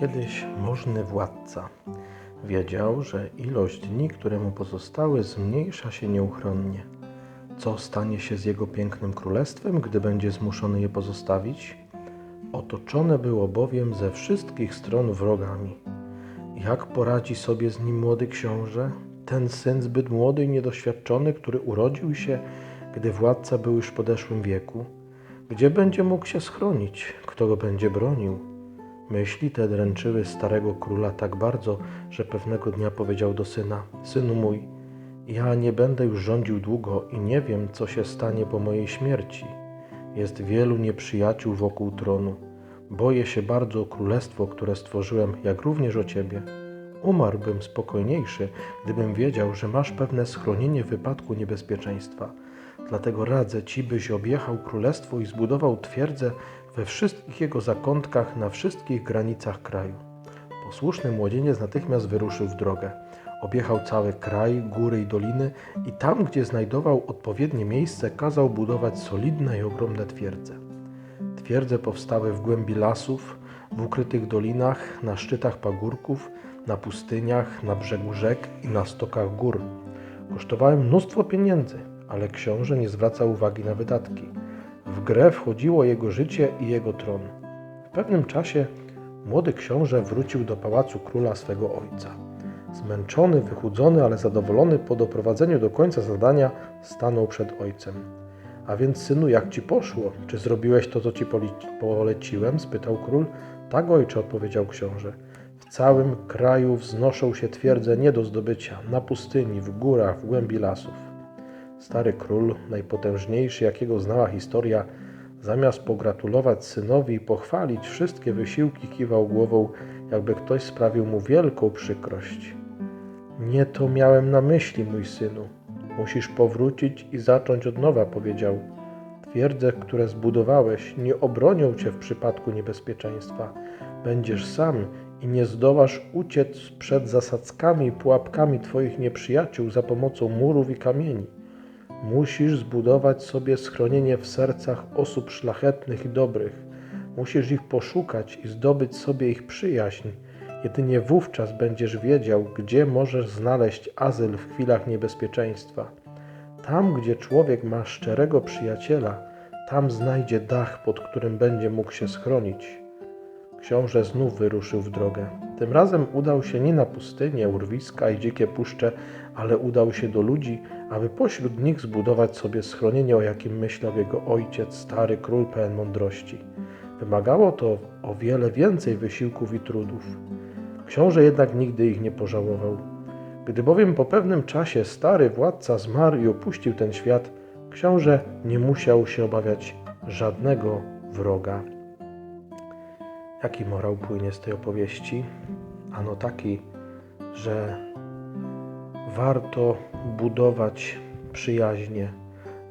kiedyś możny władca. Wiedział, że ilość dni, które mu pozostały, zmniejsza się nieuchronnie. Co stanie się z jego pięknym królestwem, gdy będzie zmuszony je pozostawić? Otoczone było bowiem ze wszystkich stron wrogami. Jak poradzi sobie z nim młody książę, ten syn zbyt młody i niedoświadczony, który urodził się, gdy władca był już w podeszłym wieku? Gdzie będzie mógł się schronić? Kto go będzie bronił? Myśli te dręczyły starego króla tak bardzo, że pewnego dnia powiedział do syna: Synu mój, ja nie będę już rządził długo i nie wiem, co się stanie po mojej śmierci. Jest wielu nieprzyjaciół wokół tronu. Boję się bardzo o królestwo, które stworzyłem, jak również o ciebie. Umarłbym spokojniejszy, gdybym wiedział, że masz pewne schronienie w wypadku niebezpieczeństwa. Dlatego radzę ci, byś objechał królestwo i zbudował twierdzę we wszystkich jego zakątkach, na wszystkich granicach kraju. Posłuszny młodzieniec natychmiast wyruszył w drogę. Objechał cały kraj, góry i doliny i tam, gdzie znajdował odpowiednie miejsce, kazał budować solidne i ogromne twierdze. Twierdze powstały w głębi lasów, w ukrytych dolinach, na szczytach pagórków, na pustyniach, na brzegu rzek i na stokach gór. Kosztowały mnóstwo pieniędzy, ale książę nie zwracał uwagi na wydatki. W grę wchodziło jego życie i jego tron. W pewnym czasie młody książę wrócił do pałacu króla swego ojca. Zmęczony, wychudzony, ale zadowolony po doprowadzeniu do końca zadania, stanął przed ojcem. A więc, synu, jak ci poszło? Czy zrobiłeś to, co ci poleciłem? spytał król. Tak, ojcze, odpowiedział książę. W całym kraju wznoszą się twierdze nie do zdobycia, na pustyni, w górach, w głębi lasów. Stary król, najpotężniejszy, jakiego znała historia, zamiast pogratulować synowi i pochwalić wszystkie wysiłki, kiwał głową, jakby ktoś sprawił mu wielką przykrość. Nie to miałem na myśli, mój synu. Musisz powrócić i zacząć od nowa, powiedział. Twierdze, które zbudowałeś, nie obronią cię w przypadku niebezpieczeństwa. Będziesz sam i nie zdołasz uciec przed zasadzkami i pułapkami twoich nieprzyjaciół za pomocą murów i kamieni. Musisz zbudować sobie schronienie w sercach osób szlachetnych i dobrych. Musisz ich poszukać i zdobyć sobie ich przyjaźń. Jedynie wówczas będziesz wiedział, gdzie możesz znaleźć azyl w chwilach niebezpieczeństwa. Tam, gdzie człowiek ma szczerego przyjaciela, tam znajdzie dach, pod którym będzie mógł się schronić. Książę znów wyruszył w drogę. Tym razem udał się nie na pustynię, urwiska i dzikie puszcze, ale udał się do ludzi, aby pośród nich zbudować sobie schronienie, o jakim myślał jego ojciec, stary król pełen mądrości. Wymagało to o wiele więcej wysiłków i trudów. Książę jednak nigdy ich nie pożałował. Gdy bowiem po pewnym czasie stary władca zmarł i opuścił ten świat, książę nie musiał się obawiać żadnego wroga. Jaki morał płynie z tej opowieści? Ano taki, że warto budować przyjaźnie,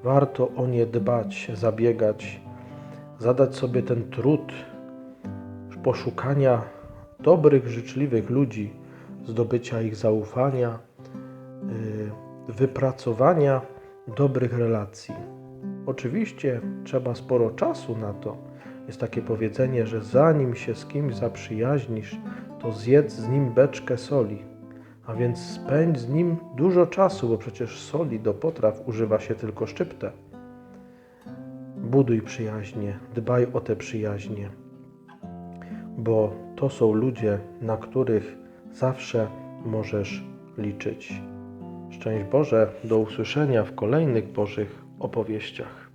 warto o nie dbać, zabiegać, zadać sobie ten trud poszukania dobrych, życzliwych ludzi, zdobycia ich zaufania, y, wypracowania dobrych relacji. Oczywiście trzeba sporo czasu na to. Jest takie powiedzenie, że zanim się z kimś zaprzyjaźnisz, to zjedz z nim beczkę soli. A więc spędź z nim dużo czasu, bo przecież soli do potraw używa się tylko szczyptę. Buduj przyjaźnie, dbaj o te przyjaźnie, bo to są ludzie, na których zawsze możesz liczyć. Szczęść Boże, do usłyszenia w kolejnych Bożych opowieściach.